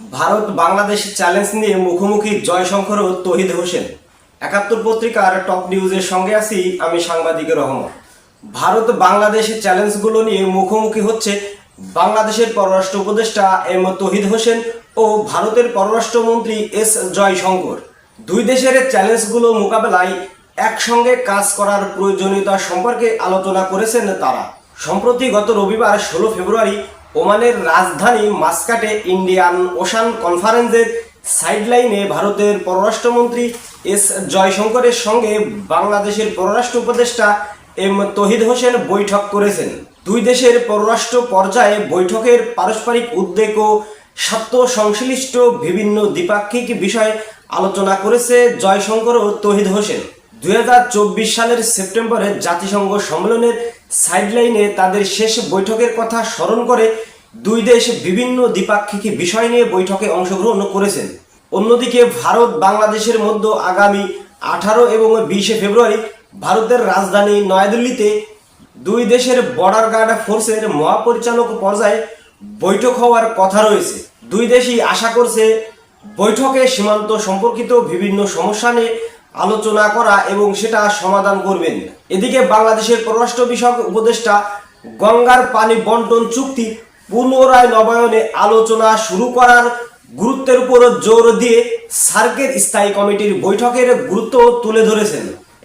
Bharat Bangladesh challenge নিয়ে মুখোমুখি জয়শঙ্কর ও তহিদ হোসেন। একাত্তর পত্রিকার টপ নিউজের সঙ্গে আছি আমি সাংবাদিক রহমান। ভারত বাংলাদেশ চ্যালেঞ্জগুলো নিয়ে মুখোমুখি হচ্ছে বাংলাদেশের পররাষ্ট্র উপদেষ্টা এম তহিদ হোসেন ও ভারতের পররাষ্ট্রমন্ত্রী এস জয়শঙ্কর। দুই দেশের চ্যালেঞ্জগুলো মোকাবেলায় একসঙ্গে কাজ করার প্রয়োজনীয়তা সম্পর্কে আলোচনা করেছেন তারা। সম্প্রতি গত রবিবার ষোলো ফেব্রুয়ারি ওমানের রাজধানী মাস্কাটে ইন্ডিয়ান ওশান কনফারেন্সের সাইডলাইনে ভারতের পররাষ্ট্রমন্ত্রী এস জয়শঙ্করের সঙ্গে বাংলাদেশের পররাষ্ট্র উপদেষ্টা এম তহিদ হোসেন বৈঠক করেছেন। দুই দেশের পররাষ্ট্র পর্যায়ে বৈঠকের পারস্পরিক উদ্বেগ ও স্বার্থ সংশ্লিষ্ট বিভিন্ন দ্বিপাক্ষিক বিষয়ে আলোচনা করেছে জয়শঙ্কর ও তহিদ হোসেন। দুই হাজার চব্বিশ সালের সেপ্টেম্বরে জাতিসংঘ সম্মেলনের সাইডলাইনে তাদের শেষ বৈঠকের কথা স্মরণ করে দুই দেশ বিভিন্ন দ্বিপাক্ষিক বিষয় নিয়ে বৈঠকে অংশগ্রহণ করেছেন। অন্যদিকে ভারত বাংলাদেশের মধ্যে আগামী আঠারো এবং বিশে ফেব্রুয়ারি ভারতের রাজধানী নয়াদিল্লিতে দুই দেশের বর্ডার গার্ড ফোর্সের মহাপরিচালক পর্যায়ে বৈঠক হওয়ার কথা রয়েছে। দুই দেশই আশা করছে বৈঠকে সীমান্ত সম্পর্কিত বিভিন্ন সমস্যা নিয়ে আলোচনা করা এবং সেটা সমাধান করবেন। এদিকে বাংলাদেশের পররাষ্ট্র বিষয়ক উপদেষ্টা গঙ্গার পানি বন্টন চুক্তি পুনরায় নবায়নে আলোচনা শুরু করার গুরুত্বের উপর জোর দিয়ে সার্কের স্থায়ী কমিটির বৈঠকের গুরুত্ব তুলে ধরেছেন।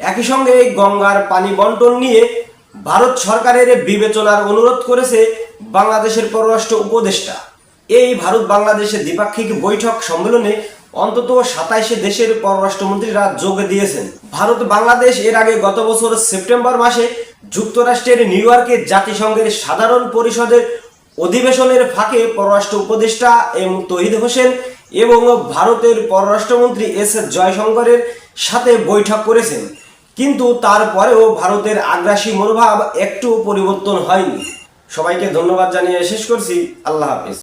একই সঙ্গে গঙ্গার পানি বন্টন নিয়ে ভারত সরকারের বিবেচনার অনুরোধ করেছে বাংলাদেশের পররাষ্ট্র উপদেষ্টা। এই ভারত বাংলাদেশের দ্বিপাক্ষিক বৈঠক সম্মেলনে অন্তত সাতাইশে দেশের পররাষ্ট্রমন্ত্রীরা যোগ দিয়েছেন। ভারত, বাংলাদেশ এর আগে গত বছর সেপ্টেম্বর মাসে যুক্তরাষ্ট্রের নিউ ইয়র্কে জাতিসংঘের সাধারণ পরিষদের অধিবেশনের ফাঁকে পররাষ্ট্র উপদেষ্টা এম তহিদ হোসেন এবং ভারতের পররাষ্ট্রমন্ত্রী এস জয়শঙ্করের সাথে বৈঠক করেছেন। কিন্তু তারপরেও ভারতের আগ্রাসী মনোভাব একটু পরিবর্তন হয়নি। সবাইকে ধন্যবাদ জানিয়ে শেষ করছি। আল্লাহ হাফিজ।